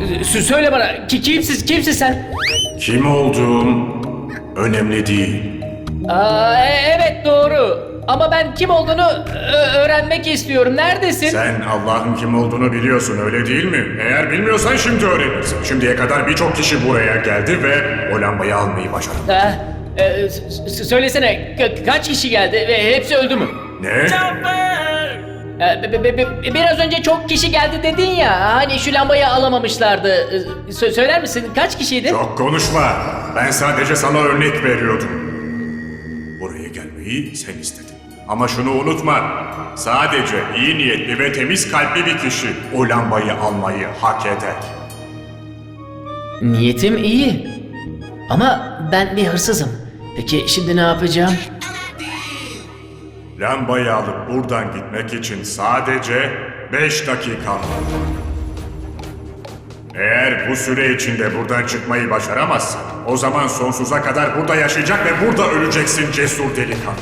Sö- Söyle bana ki kimsin kimsin sen? Kim olduğum önemli değil. Aa, e- evet doğru. Ama ben kim olduğunu ö- öğrenmek istiyorum. Neredesin? Sen Allah'ın kim olduğunu biliyorsun öyle değil mi? Eğer bilmiyorsan şimdi öğrenirsin. Şimdiye kadar birçok kişi buraya geldi ve o lambayı almayı başardı. Ha, e, s- s- söylesene ka- kaç kişi geldi ve hepsi öldü mü? Ne? E, be- be- be- biraz önce çok kişi geldi dedin ya. Hani şu lambayı alamamışlardı. E, sö- söyler misin kaç kişiydi? Çok konuşma. Ben sadece sana örnek veriyordum. Buraya gelmeyi sen istedin. Ama şunu unutma. Sadece iyi niyetli ve temiz kalpli bir kişi o lambayı almayı hak eder. Niyetim iyi. Ama ben bir hırsızım. Peki şimdi ne yapacağım? Lambayı alıp buradan gitmek için sadece 5 dakikan var. Eğer bu süre içinde buradan çıkmayı başaramazsan, o zaman sonsuza kadar burada yaşayacak ve burada öleceksin cesur delikanlı.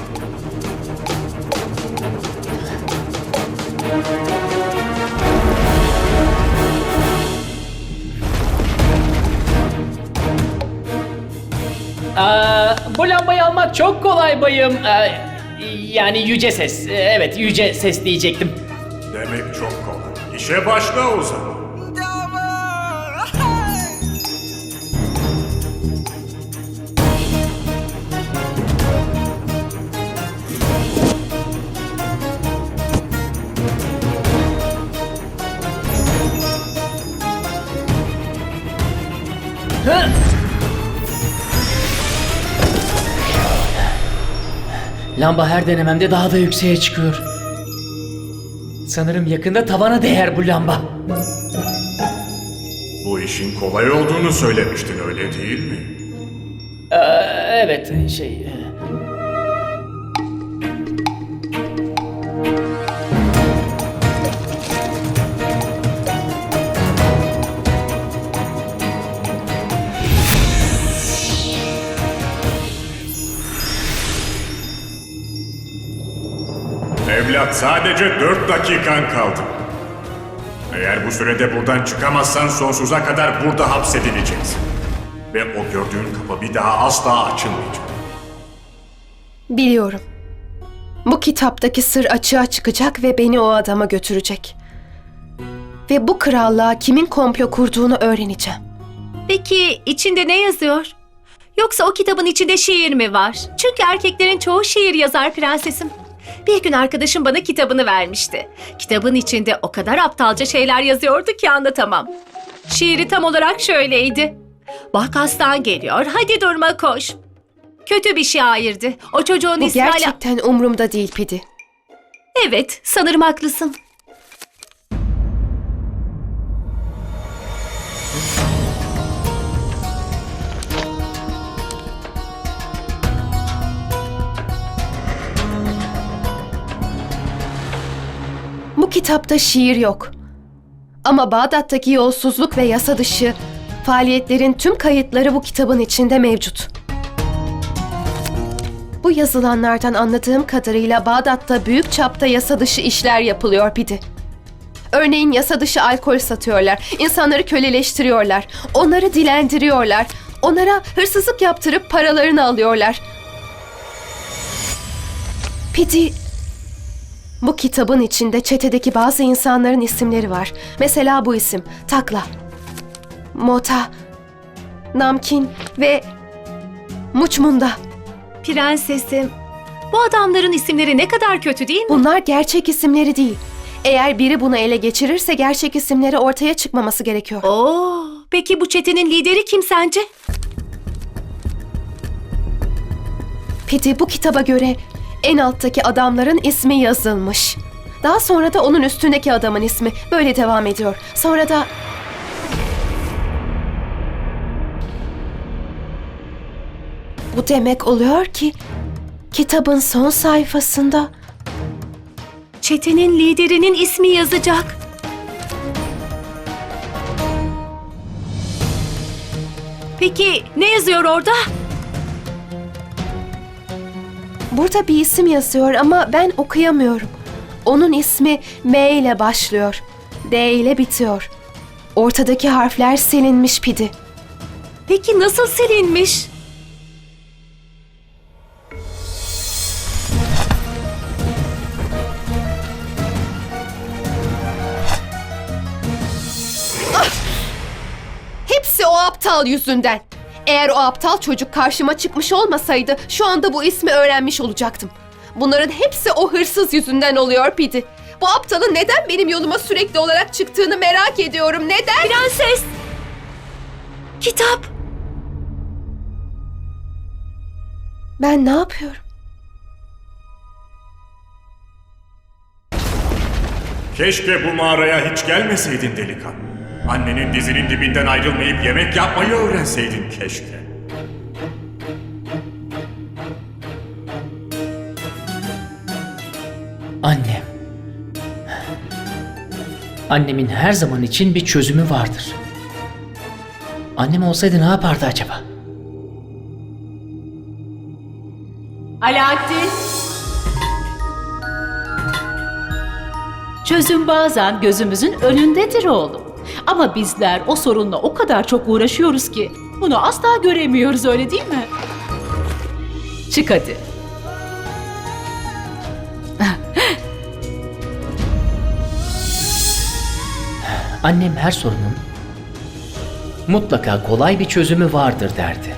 Aa, bu lambayı almak çok kolay bayım. Aa, yani yüce ses. Ee, Evet yüce ses diyecektim. Demek çok kolay. İşe başla o zaman. Lamba her denememde daha da yükseğe çıkıyor. Sanırım yakında tavana değer bu lamba. Bu işin kolay olduğunu söylemiştin öyle değil mi? Ee, evet şey... Evlat sadece 4 dakikan kaldı. Eğer bu sürede buradan çıkamazsan sonsuza kadar burada hapsedileceksin. Ve o gördüğün kapı bir daha asla açılmayacak. Biliyorum. Bu kitaptaki sır açığa çıkacak ve beni o adama götürecek. Ve bu krallığa kimin komplo kurduğunu öğreneceğim. Peki içinde ne yazıyor? Yoksa o kitabın içinde şiir mi var? Çünkü erkeklerin çoğu şiir yazar prensesim. Bir gün arkadaşım bana kitabını vermişti. Kitabın içinde o kadar aptalca şeyler yazıyordu ki anlatamam. Şiiri tam olarak şöyleydi. Bak aslan geliyor, hadi durma koş. Kötü bir şairdi. O çocuğun Bu hala- gerçekten umurumda değil Pidi. Evet, sanırım haklısın. Bu kitapta şiir yok. Ama Bağdat'taki yolsuzluk ve yasa dışı faaliyetlerin tüm kayıtları bu kitabın içinde mevcut. Bu yazılanlardan anladığım kadarıyla Bağdat'ta büyük çapta yasa dışı işler yapılıyor Pidi. Örneğin yasa dışı alkol satıyorlar, insanları köleleştiriyorlar, onları dilendiriyorlar, onlara hırsızlık yaptırıp paralarını alıyorlar. Pidi, bu kitabın içinde çetedeki bazı insanların isimleri var. Mesela bu isim Takla, Mota, Namkin ve Muçmunda. Prensesim, bu adamların isimleri ne kadar kötü değil mi? Bunlar gerçek isimleri değil. Eğer biri bunu ele geçirirse gerçek isimleri ortaya çıkmaması gerekiyor. Oo, peki bu çetenin lideri kim sence? Piti bu kitaba göre en alttaki adamların ismi yazılmış. Daha sonra da onun üstündeki adamın ismi böyle devam ediyor. Sonra da Bu demek oluyor ki kitabın son sayfasında Çetenin liderinin ismi yazacak. Peki ne yazıyor orada? Burada bir isim yazıyor ama ben okuyamıyorum. Onun ismi M ile başlıyor. D ile bitiyor. Ortadaki harfler silinmiş Pidi. Peki nasıl silinmiş? Hepsi o aptal yüzünden. Eğer o aptal çocuk karşıma çıkmış olmasaydı şu anda bu ismi öğrenmiş olacaktım. Bunların hepsi o hırsız yüzünden oluyor Pidi. Bu aptalın neden benim yoluma sürekli olarak çıktığını merak ediyorum. Neden? Prenses! Kitap! Ben ne yapıyorum? Keşke bu mağaraya hiç gelmeseydin delikanlı. Annenin dizinin dibinden ayrılmayıp yemek yapmayı öğrenseydin keşke. Annem. Annemin her zaman için bir çözümü vardır. Annem olsaydı ne yapardı acaba? Alaaddin. Çözüm bazen gözümüzün önündedir oğlum. Ama bizler o sorunla o kadar çok uğraşıyoruz ki bunu asla göremiyoruz öyle değil mi? Çık hadi. Annem her sorunun mutlaka kolay bir çözümü vardır derdi.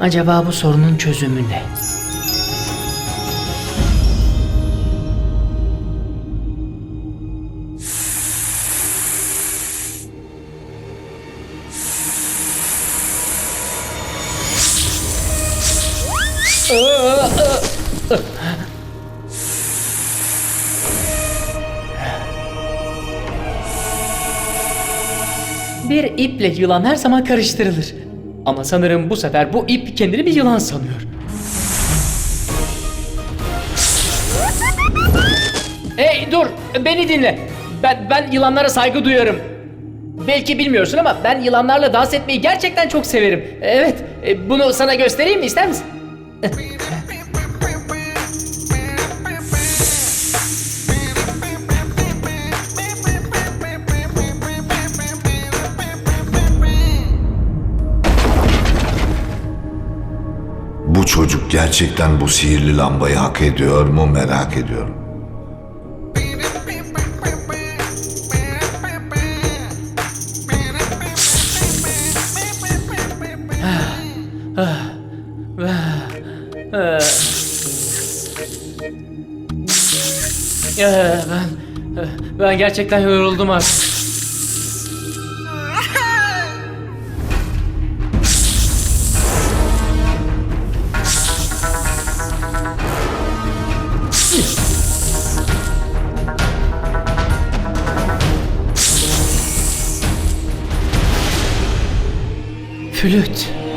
Acaba bu sorunun çözümü ne? Bir iple yılan her zaman karıştırılır. Ama sanırım bu sefer bu ip kendini bir yılan sanıyor. Hey dur beni dinle. Ben, ben yılanlara saygı duyarım. Belki bilmiyorsun ama ben yılanlarla dans etmeyi gerçekten çok severim. Evet e, bunu sana göstereyim mi ister misin? çocuk gerçekten bu sihirli lambayı hak ediyor mu merak ediyorum. Ee, ben ben gerçekten yoruldum artık. Flüt.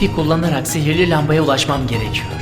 İpi kullanarak sihirli lambaya ulaşmam gerekiyor.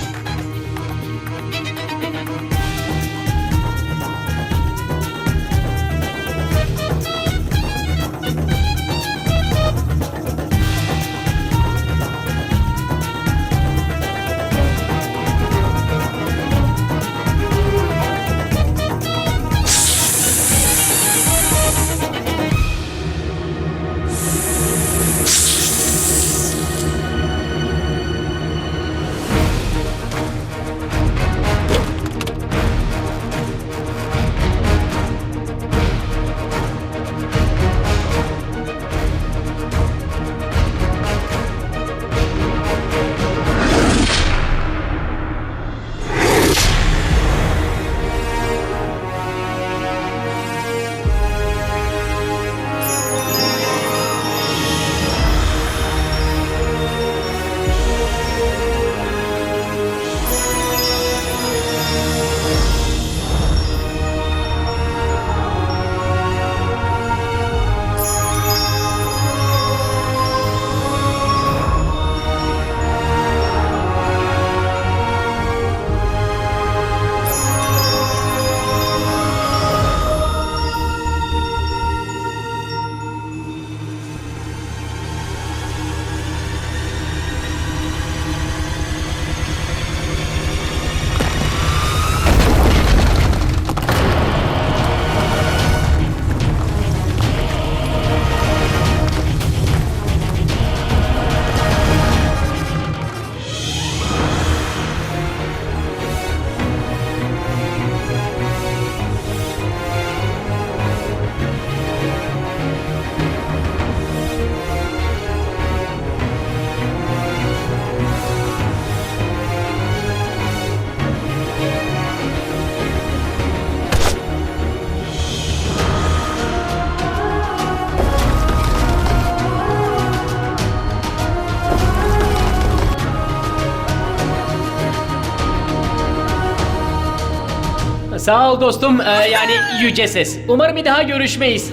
Sağ ol dostum e, yani yüce ses. Umarım bir daha görüşmeyiz.